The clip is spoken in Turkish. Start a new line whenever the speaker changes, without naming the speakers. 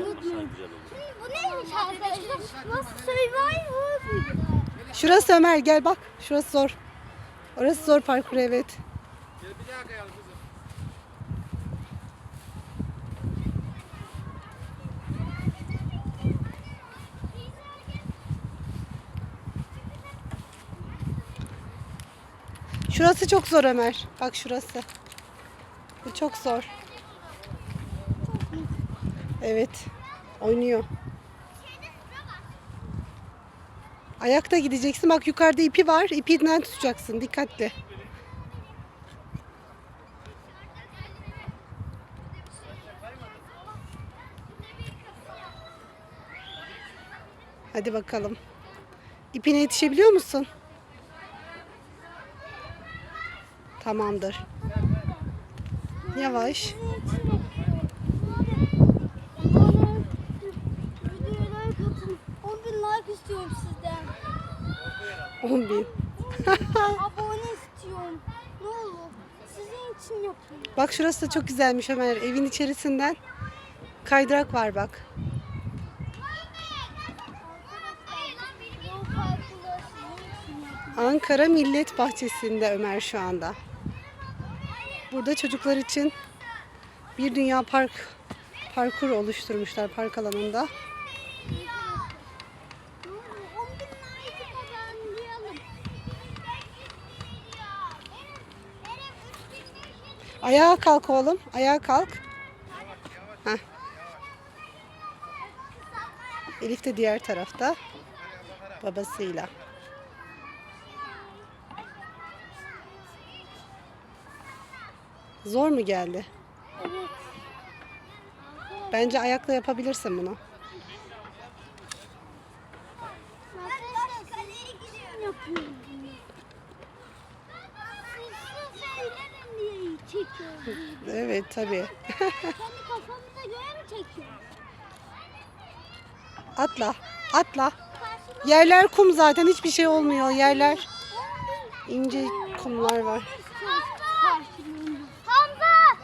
Bu neymiş arkadaşlar? Nasıl Survivor?
Şurası Ömer gel bak. Şurası zor. Orası zor parkur evet.
Gel bir daha kayalım kızım.
Şurası çok zor Ömer. Bak şurası. Bu çok zor. Evet. Oynuyor. Ayakta gideceksin. Bak yukarıda ipi var. İpinden tutacaksın. Dikkatli. Hadi bakalım. İpine yetişebiliyor musun? Tamamdır. Yavaş.
İstiyorum sizden.
10 bin.
Abone istiyorum. Ne olur. Sizin için yapıyorum.
Bak şurası da çok güzelmiş Ömer. Evin içerisinden kaydırak var bak. Ankara Millet Bahçesi'nde Ömer şu anda. Burada çocuklar için bir dünya park parkur oluşturmuşlar park alanında.
Ne olur 10 bin like kazanlayalım.
Ayağa kalk oğlum. Ayağa kalk. Heh. Elif de diğer tarafta. Babasıyla. Zor mu geldi? Bence ayakla yapabilirsin bunu.
Yapıyorum diye çekiyorum.
Evet tabii.
Kendi kafamıza göre mi çekiyorum?
Atla. Atla. Yerler kum zaten hiçbir şey olmuyor. Yerler ince kumlar var.
Hamza! Hamza!